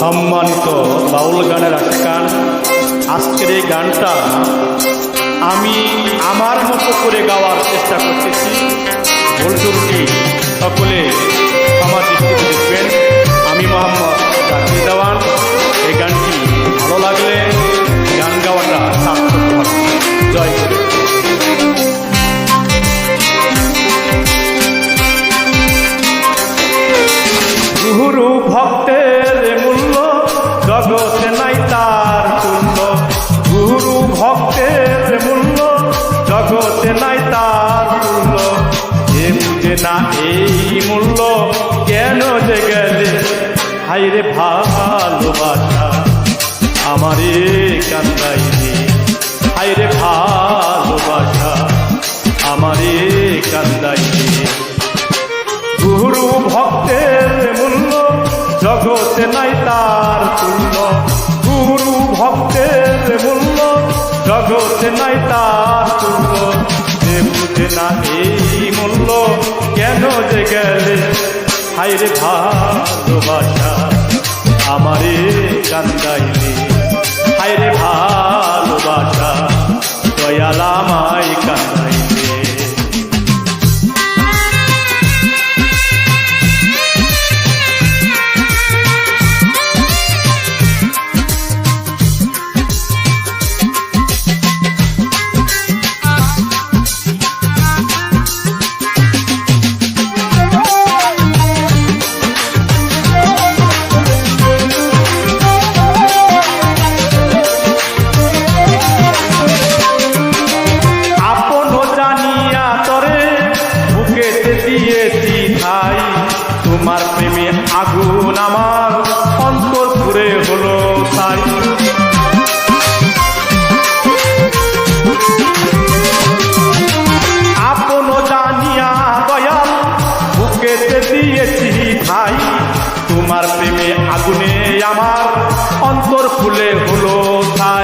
সম্মানিত বাউল গানের আশকান আজকের এই গানটা আমি আমার মতো করে গাওয়ার চেষ্টা করতেছি। ভুল না এই মূল্য কেন যে গেলে? হাইরে ভালোবাসা, আমারে কান্দাইলে হাইরে ভালোবাসা, আমারে কান্দাইলে গুরু ভক্তের মূল্য জগতে নাই তার তুল্য। গুরু ভক্তের মূল্য জগতে নাই তার তুল্য। যে বুঝে না এই মূল্য কেন যে গেলে? হাইরে ভালোবাসা আমারে কান্দাইলে। হাইরে ভালোবাসা দয়ালামাই পুরে হলো তাই। আপন জানিয়া দয়াল বুকেতে দিয়েছি ভাই, তোমার প্রেমে আগুনে আমার অন্তর ফুলে হলো তাই।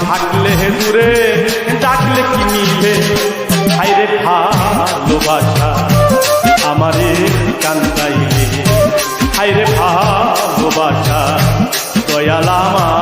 থাকলে দূরে ডাকলে কি মিলে? হাইরে ভালোবাসা আমারে কান্দাইলে। হাইরে ভালোবাসা দয়াল কান্দাইলে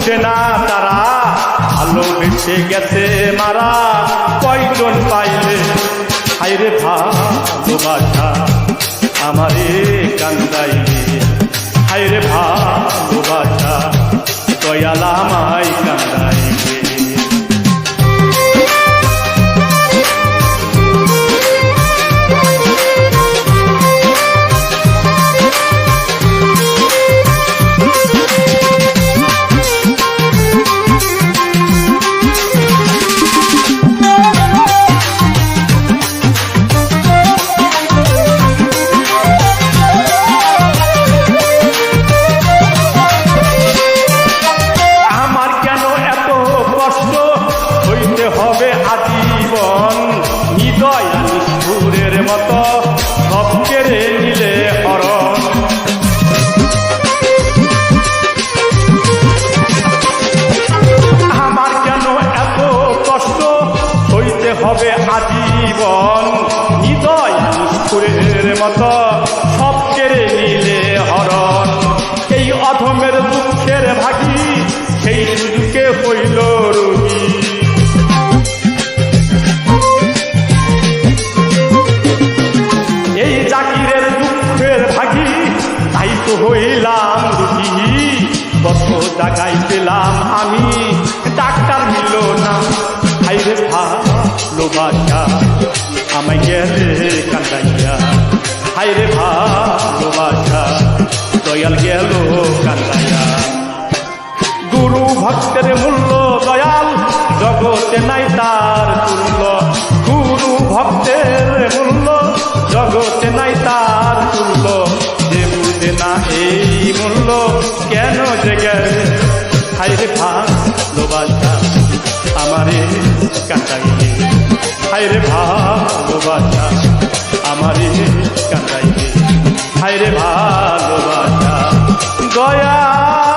বুঝে না তারা। ভালোবেসে গেছে মারা। কয়জন পাইলে হাইরে ভালোবাসা আমারে কান্দাইলে। হাইরে ভালোবাসা দয়াল কান্দাইলে হবে আজীবন। হৃদয় সুরের মতো। হইলাম রুগী কত টাকাই আমি। ডাক্তার মিলল না, হাইরে ভালো বাসা আমায় গেলে কান্দাইয়া। হাইরে ভালো বাসা দয়াল গেল কান্দাইয়া। গুরু ভক্তের মূল্য দয়াল, জগতে নাই তার ভালোবাসা আমারে কাটাইলে। হাইরে ভালোবাসা আমারে কাটাইলে। হাইরে ভালোবাসা দয়া